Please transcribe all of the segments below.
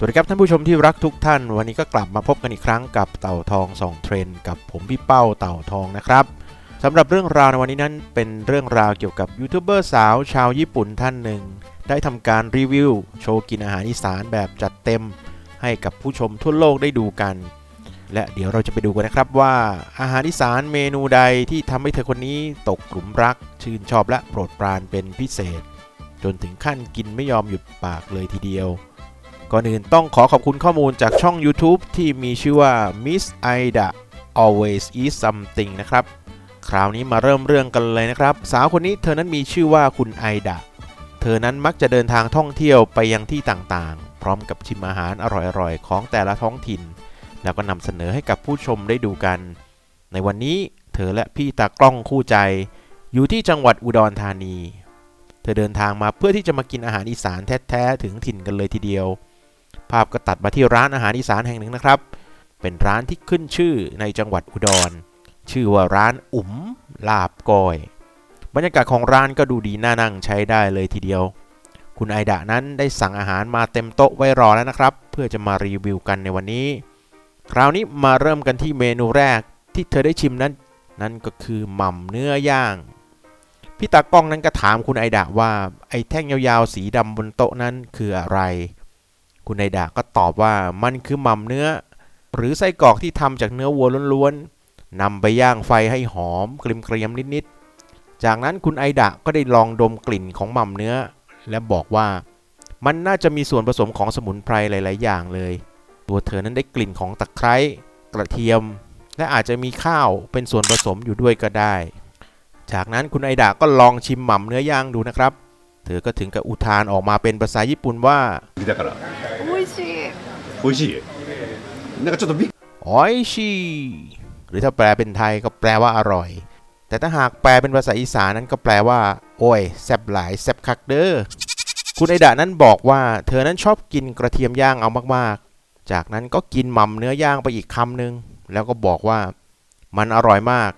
สวัสดีครับท่านผู้ชมที่รักทุกท่าน วันนี้ก็กลับมาพบกันอีกครั้งกับเต่าทองส่องเทรนกับผมพี่เป้าเต่าทองนะครับสำหรับเรื่องราวในวันนี้นั้นเป็นเรื่องราวเกี่ยวกับยูทูบเบอร์สาวชาวญี่ปุ่นท่านหนึ่ง ได้ทำการรีวิวโชว์กินอาหารอีสานแบบจัดเต็ม ให้กับผู้ชมทั่วโลกได้ดูกัน และเดี๋ยวเราจะไปดูกันนะครับว่าอาหารอีสานเมนูใดที่ทำให้เธอคนนี้ตกกลุ่มรัก ชื่นชอบและโปรดปรานเป็นพิเศษ จนถึงขั้นกินไม่ยอมหยุดปากเลยทีเดียว ก่อนอื่นต้องขอขอบคุณข้อมูลจากช่อง YouTube ที่มีชื่อว่า Miss Ida Always Eat Something นะครับ คราวนี้มาเริ่มเรื่องกันเลยนะครับ สาวคนนี้เธอนั้นมีชื่อว่าคุณไอดะเธอนั้นมักจะเดินทางท่องเที่ยวไปยังที่ต่างๆ พร้อมกับชิมอาหารอร่อยๆ ของแต่ละท้องถิ่น แล้วก็นำเสนอให้กับผู้ชมได้ดูกัน ในวันนี้เธอและพี่ตากล้องคู่ใจ อยู่ที่จังหวัดอุดรธานี เธอเดินทางมาเพื่อที่จะมากินอาหารอีสานแท้ๆถึงถิ่นกันเลยทีเดียว ภาพก็ตัดมาที่ร้านอาหารอีสานแห่งหนึ่งนะครับ เป็นร้านที่ขึ้นชื่อในจังหวัดอุดร ชื่อว่าร้านอุ๋มลาบก้อย บรรยากาศของร้านก็ดูดีน่านั่งใช้ได้เลยทีเดียว คุณไอดะนั้นได้สั่งอาหารมาเต็มโต๊ะไว้รอแล้วนะครับ เพื่อจะมารีวิวกันในวันนี้ คราวนี้มาเริ่มกันที่เมนูแรกที่เธอได้ชิมนั้น นั่นก็คือหม่ำเนื้อย่างพี่ตากล้องนั้นก็ถามคุณไอดะว่าไอ้แท่งยาวๆสีดำบนโต๊ะนั้นคืออะไร คุณไนดาก็ตอบว่ามันคือหม่ำเนื้อ หรือไส้กรอกที่ทำจากเนื้อวัวล้วนๆนำไปย่างไฟให้หอมกลิ่มเกรียมนิดๆ จากนั้นคุณไอดะก็ได้ลองดมกลิ่นของหม่ำเนื้อ และบอกว่ามันน่าจะมีส่วนผสมของสมุนไพรหลาย ๆ อย่างเลย ตัวเธอนั้นได้กลิ่นของตะไคร้กระเทียม และอาจจะมีข้าวเป็นส่วนผสมอยู่ด้วยก็ได้ จากนั้นคุณไอดะก็ลองชิมหม่ำเนื้อย่างดูนะครับ เธอก็ถึงกับอุทานออกมาเป็นภาษาญี่ปุ่นว่า しい美味しいなんかちょっとびっ ออยชีหรือถ้าแปลเป็นไทยก็แปลว่าอร่อย แต่ถ้าหากแปลเป็นภาษาอีสานนั้นก็แปลว่า โอ้ยแซบหลายแซบคักเด้อคุณไอดะนั้นบอกว่าเธอนั้นชอบกินกระเทียมย่างเอามากๆ จากนั้นก็กินหม่ำเนื้อย่างไปอีกคำหนึ่งแล้วก็บอกว่ามันอร่อยมาก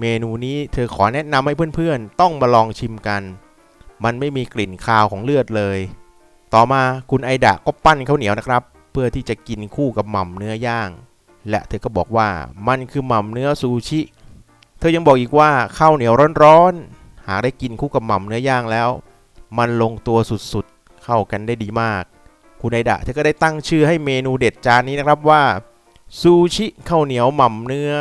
เมนูนี้เธอขอแนะนำให้เพื่อนๆ ต้องมาลองชิมกัน มันไม่มีกลิ่นคาวของเลือดเลย ต่อมาคุณไอดะก็ปั้นข้าวเหนียวนะครับ เพื่อที่จะกินคู่กับหม่ำเนื้อย่าง และเธอก็บอกว่ามันคือหม่ำเนื้อซูชิ เธอยังบอกอีกว่าข้าวเหนียวร้อนๆหากได้กินคู่กับหม่ำเนื้อย่างแล้ว มันลงตัวสุดๆ เข้ากันได้ดีมาก คุณไอดะเธอก็ได้ตั้งชื่อให้เมนูเด็ดจานนี้นะครับว่าซูชิข้าวเหนียวหม่ำเนื้อ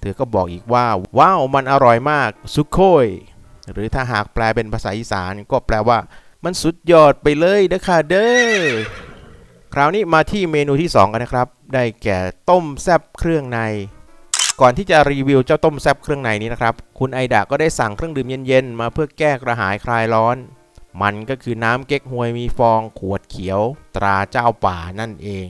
เธอก็บอกอีกว่าว้าวมันอร่อยมากซุโคยหรือถ้าหากแปลเป็นภาษาอีสานก็แปลว่า มันสุดยอดไปเลยเด้อค่ะเด้อ คราวนี้มาที่เมนูที่ 2 กันนะครับ ได้แก่ต้มแซบเครื่องใน ก่อนที่จะรีวิวเจ้าต้มแซบเครื่องในนี้นะครับ คุณไอดะก็ได้สั่งเครื่องดื่มเย็นๆ มาเพื่อแก้กระหายคลายร้อน มันก็คือน้ำเก๊กฮวยมีฟองขวดเขียว ตราเจ้าป่านั่นเอง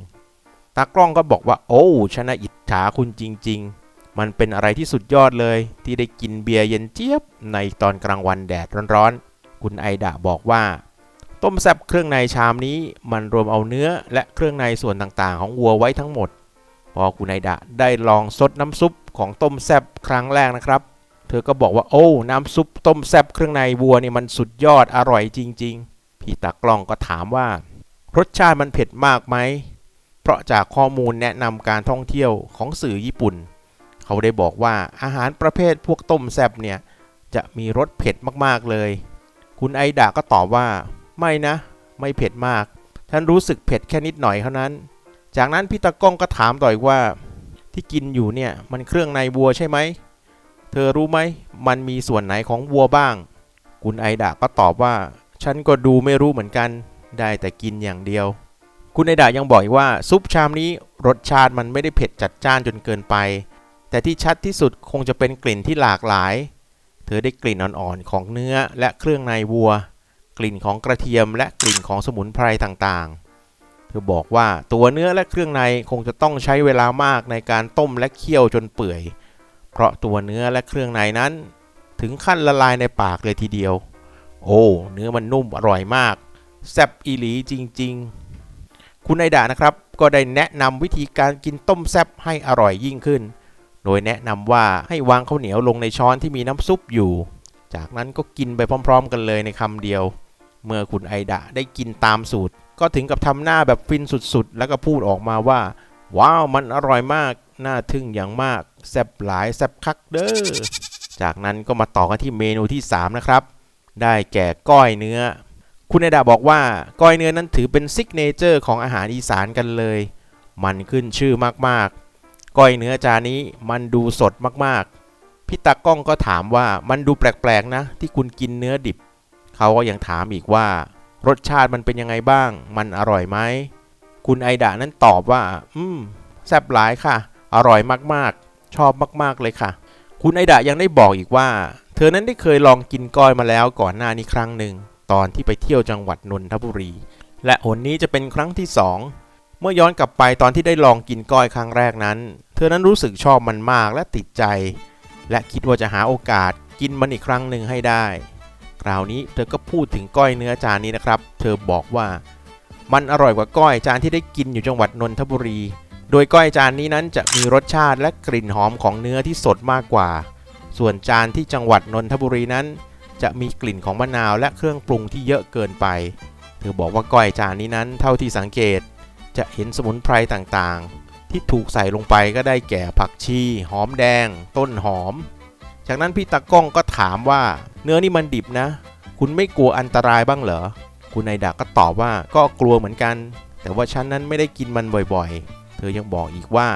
ตากล้องก็บอกว่าโอ้ชนะอิจฉาคุณจริง ๆ มันเป็นอะไรที่สุดยอดเลย ที่ได้กินเบียร์เย็นเจี๊ยบในตอนกลางวันแดดร้อนๆ คุณไอดะบอกว่า ต้มแซบเครื่องในชามนี้มันรวมเอาเนื้อและเครื่องในส่วนต่างๆ ของวัวไว้ทั้งหมด พอคุณไอดะได้ลองซดน้ำซุปของต้มแซบครั้งแรกนะครับ เธอก็บอกว่าโอ้น้ำซุปต้มแซบเครื่องในวัวนี่มันสุดยอดอร่อยจริง ๆ พี่ตากล้องก็ถามว่า รสชาติมันเผ็ดมากไหมเพราะจากข้อมูลแนะนำการท่องเที่ยวของสื่อญี่ปุ่น เขาได้บอกว่าอาหารประเภทพวกต้มแซบเนี่ยจะมีรสเผ็ดมากๆเลย คุณไอดะก็ตอบว่า ไม่นะ ไม่เผ็ดมาก ฉันรู้สึกเผ็ดแค่นิดหน่อยเท่านั้น จากนั้นพี่ตะก้องก็ถามต่ออีกว่า ที่กินอยู่เนี่ยมันเครื่องในวัวใช่ไหม เธอรู้ไหมมันมีส่วนไหนของวัวบ้าง คุณไอดะก็ตอบว่า ฉันก็ดูไม่รู้เหมือนกัน ได้แต่กินอย่างเดียว คุณไอดะยังบอกอีกว่าซุปชามนี้รสชาติมันไม่ได้เผ็ดจัดจ้านจนเกินไป แต่ที่ชัดที่สุดคงจะเป็นกลิ่นที่หลากหลาย เธอได้กลิ่นอ่อนๆของเนื้อและเครื่องในวัว กลิ่นของกระเทียมและกลิ่นของสมุนไพรต่างๆ เธอบอกว่าตัวเนื้อและเครื่องในคงจะต้องใช้เวลามากในการต้มและเคี่ยวจนเปื่อย เพราะตัวเนื้อและเครื่องในนั้น ถึงขั้นละลายในปากเลยทีเดียว โอ้เนื้อมันนุ่มอร่อยมากแซ่บอีหลีจริง ๆ คุณไอดานะครับก็ได้แนะนำวิธีการกินต้มแซ่บให้อร่อยยิ่งขึ้น โดยแนะนำว่าให้วางข้าวเหนียวลงในช้อนที่มีน้ำซุปอยู่ จากนั้นก็กินไปพร้อม ๆ กันเลยในคำเดียว เมื่อคุณไอดะได้กินตามสูตร ก็ถึงกับทำหน้าแบบฟินสุดๆ แล้วก็พูดออกมาว่า ว้าวมันอร่อยมาก น่าทึ่งอย่างมากแซ่บหลายแซ่บคักเด้อจากนั้นก็มาต่อกันที่เมนูที่ 3 นะครับ ได้แก่ก้อยเนื้อ คุณไอดาบอกว่าก้อยเนื้อนั้นถือเป็นซิกเนเจอร์ของอาหารอีสานกันเลย มันขึ้นชื่อมากๆ ก้อยเนื้อจานนี้มันดูสดมากๆ พี่ตากล้องก็ถามว่ามันดูแปลกๆนะ ที่คุณกินเนื้อดิบ เขาก็ยังถามอีกว่า รสชาติมันเป็นยังไงบ้าง มันอร่อยไหม คุณไอดานั้นตอบว่า อืมแซ่บหลายค่ะ อร่อยมากๆ ชอบมากๆเลยค่ะ คุณไอดายังได้บอกอีกว่า เธอนั้นได้เคยลองกินก้อยมาแล้วก่อนหน้านี้ครั้งหนึ่งตอนที่ไปเที่ยวจังหวัดนนทบุรี และหนนี้จะเป็นครั้งที่สองเมื่อย้อนกลับไปตอนที่ได้ลองกินก้อยครั้งแรกนั้น เธอนั้นรู้สึกชอบมันมากและติดใจ และคิดว่าจะหาโอกาสกินมันอีกครั้งหนึ่งให้ได้ คราวนี้เธอก็พูดถึงก้อยเนื้อจานนี้นะครับ เธอบอกว่า มันอร่อยกว่าก้อยจานที่ได้กินอยู่จังหวัดนนทบุรี โดยก้อยจานนี้นั้นจะมีรสชาติและกลิ่นหอมของเนื้อที่สดมากกว่า ส่วนจานที่จังหวัดนนทบุรีนั้น จะมีกลิ่นของมะนาวและเครื่องปรุงที่เยอะเกินไป เธอบอกว่าก้อยจานนี้นั้น เท่าที่สังเกต จะเห็นสมุนไพรต่างๆ ที่ถูกใส่ลงไปก็ได้แก่ผักชี หอมแดง ต้นหอม จากนั้นพี่ตากล้องก็ถามว่า เนื้อนี่มันดิบนะ คุณไม่กลัวอันตรายบ้างเหรอ คุณนายดาก็ตอบว่าก็กลัวเหมือนกัน แต่ว่าฉันนั้นไม่ได้กินมันบ่อยๆ เธอยังบอกอีกว่า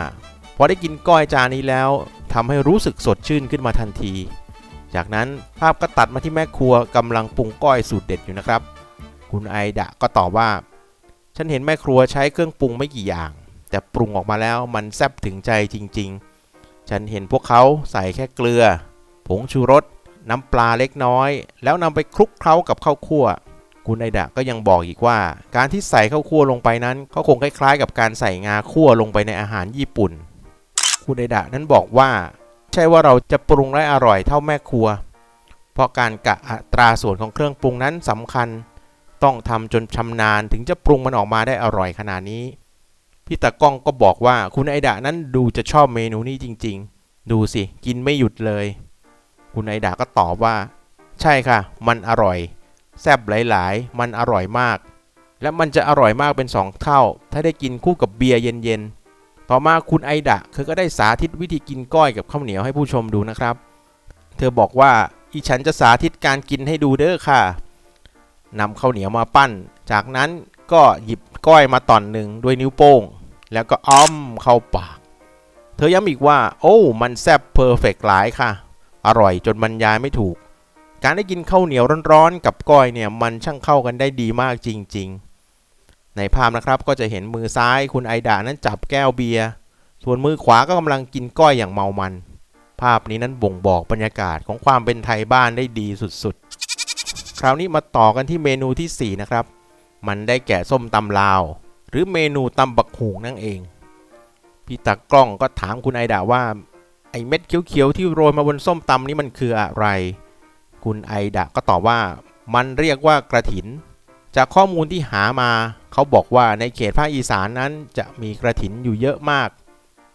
พอได้กินก้อยจานนี้แล้วทำให้รู้สึกสดชื่นขึ้นมาทันที จากนั้นภาพก็ตัดมาที่แม่ครัวกำลังปรุงก้อยสูตรเด็ดอยู่นะครับ คุณไอดะก็ตอบว่า ฉันเห็นแม่ครัวใช้เครื่องปรุงไม่กี่อย่าง แต่ปรุงออกมาแล้วมันแซ่บถึงใจจริง ๆ ฉันเห็นพวกเขาใส่แค่เกลือ ผงชูรส น้ำปลาเล็กน้อย แล้วนำไปคลุกเคล้ากับข้าวคั่ว คุณไอดะก็ยังบอกอีกว่า การที่ใส่ข้าวคั่วลงไปนั้นก็คงคล้ายๆ กับการใส่งาคั่วลงไปในอาหารญี่ปุ่น คุณไอดะนั้นบอกว่า ใช่ว่าเราจะปรุงได้อร่อยเท่าแม่ครัว เพราะการกะอัตราส่วนของเครื่องปรุงนั้นสำคัญ ต้องทำจนชำนาญถึงจะปรุงมันออกมาได้อร่อยขนาดนี้ พี่ตากล้องก็บอกว่าคุณไอดะนั้นดูจะชอบเมนูนี้จริง ๆ ดูสิ กินไม่หยุดเลย คุณไอดาก็ตอบว่า ใช่ค่ะ มันอร่อย แซ่บหลายๆ มันอร่อยมาก และมันจะอร่อยมากเป็นสองเท่า ถ้าได้กินคู่กับเบียร์เย็นๆ ต่อมาคุณไอดะเธอก็ได้สาธิตวิธีกินก้อยกับข้าวเหนียวให้ผู้ชมดูนะครับ เธอบอกว่าอีฉันจะสาธิตการกินให้ดูเด้อค่ะนำข้าวเหนียวมาปั้น จากนั้นก็หยิบ ก้อยมาตอนหนึ่งด้วยนิ้วโป้ง แล้วก็อ้อมเข้าปาก เธอย้ำอีกว่า โอ้ มันแซ่บเพอร์เฟกหลายค่ะ อร่อยจนบรรยายไม่ถูก การได้กินข้าวเหนียวร้อนๆ กับก้อยเนี่ยมันช่างเข้ากันได้ดีมากจริง ๆ ในภาพนะครับก็จะเห็นมือซ้ายคุณไอดานั้นจับแก้วเบียร์ส่วนมือขวาก็กำลังกินก้อยอย่างเมามัน ภาพนี้นั้นบ่งบอกบรรยากาศของความเป็นไทยบ้านได้ดีสุดๆ คราวนี้มาต่อกันที่เมนูทีสี่4 นะครับ มันได้แก่ส้มตำลาว หรือเมนูตำบักหูงนั่นเอง พี่ตากล้องก็ถามคุณไอดาว่า ไอเม็ดเขียวๆที่โรยมาบนส้มตำนี้มันคืออะไร คุณไอดะก็ตอบว่า มันเรียกว่ากระถิน จากข้อมูลที่หามา เขาบอกว่าในเขตภาคอีสานนั้นจะมีกระถินอยู่เยอะมาก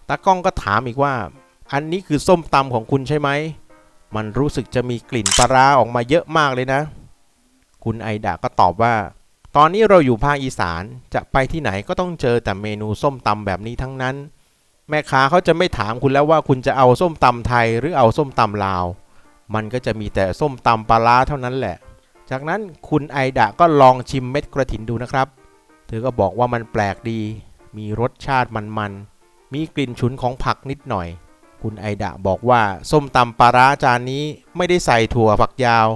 ตากล้องก็ถามอีกว่า อันนี้คือส้มตำของคุณใช่ไหมมันรู้สึกจะมีกลิ่นปลาร้าออกมาเยอะมากเลยนะ คุณไอดะก็ตอบว่า ตอนนี้เราอยู่ภาคอีสานจะไปที่ไหนก็ต้องเจอแต่เมนูส้มตำแบบนี้ทั้งนั้น แม่ค้าเขาจะไม่ถามคุณแล้วว่าคุณจะเอาส้มตำไทยหรือเอาส้มตำลาว มันก็จะมีแต่ส้มตำปลาร้าเท่านั้นแหละ จากนั้นคุณไอดะก็ลองชิมเม็ดกระถินดูนะครับ เธอก็บอกว่ามันแปลกดี มีรสชาติมันๆ มีกลิ่นฉุนของผักนิดหน่อย คุณไอดะบอกว่าส้มตำปลาร้าจานนี้ไม่ได้ใส่ถั่วฝักยาว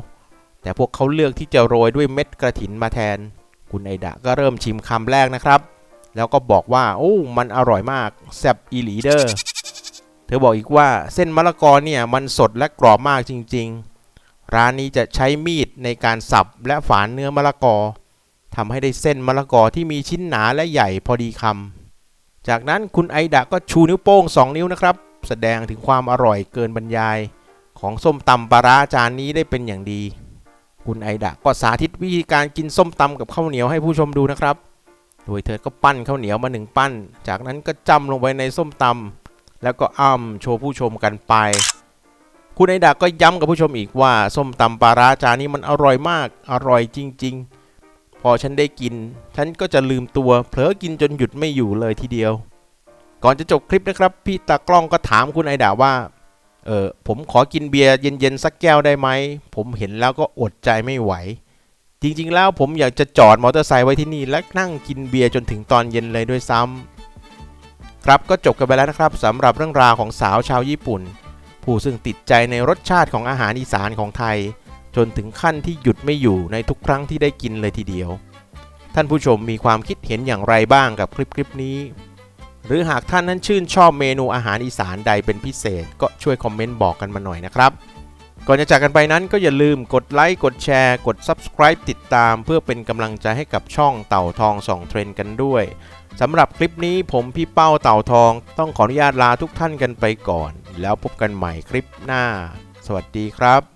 แต่พวกเขาเลือกที่จะโรยด้วยเม็ดกระถินมาแทน คุณไอดะก็เริ่มชิมคำแรกนะครับ แล้วก็บอกว่าโอ้มันอร่อยมากแซบอีหลีเดอร์เธอบอกอีกว่าเส้นมะละกอเนี่ยมันสดและกรอบมากจริง ๆ ร้านนี้จะใช้มีดในการสับและฝานเนื้อมะละกอทำให้ได้เส้นมะละกอที่มีชิ้นหนาและใหญ่พอดีคำจากนั้นคุณไอดะก็ชูนิ้วโป้ง 2 นิ้วนะครับ แสดงถึงความอร่อยเกินบรรยาย ของส้มตำปลาร้าจานนี้ได้เป็นอย่างดี คุณไอดะก็สาธิตวิธีการกินส้มตำกับข้าวเหนียวให้ผู้ชมดูนะครับ โดยเธอก็ปั้นข้าวเหนียวมาหนึ่งปั้น จากนั้นก็จำลงไปในส้มตำแล้วก็อ้ำโชว์ผู้ชมกันไป คุณไอดาก็ย้ำกับผู้ชมอีกว่าส้มตำปลาร้าจานนี้มันอร่อยมาก อร่อยจริง ๆ พอฉันได้กิน ฉันก็จะลืมตัวเผลอกินจนหยุดไม่อยู่เลยทีเดียว ก่อนจะจบคลิปนะครับ พี่ตากล้องก็ถามคุณไอดาว่า เออผมขอกินเบียร์เย็นๆสักแก้วได้ไหม ผมเห็นแล้วก็อดใจไม่ไหว จริงๆแล้วผมอยากจะจอดมอเตอร์ไซค์ไว้ที่นี่ และนั่งกินเบียร์จนถึงตอนเย็นเลยด้วยซ้ำครับก็จบกันไปแล้วนะครับสำหรับเรื่องราวของสาวชาวญี่ปุ่น ผู้ซึ่งติดใจในรสชาติของอาหารอีสานของไทย จนถึงขั้นที่หยุดไม่อยู่ในทุกครั้งที่ได้กินเลยทีเดียว ท่านผู้ชมมีความคิดเห็นอย่างไรบ้างกับคลิปคลิปนี้ หรือหากท่านนั้นชื่นชอบเมนูอาหารอีสานใดเป็นพิเศษ ก็ช่วยคอมเมนต์บอกกันมาหน่อยนะครับ ก่อนจะจากกันไปนั้นก็อย่าลืมกดไลค์กดแชร์กด Subscribe ติดตาม เพื่อเป็นกำลังใจให้กับช่องเต่าทองส่องเทรนกันด้วยสำหรับคลิปนี้ผมพี่เป้าเต่าทอง ต้องขออนุญาตลาทุกท่านกันไปก่อน แล้วพบกันใหม่คลิปหน้า สวัสดีครับ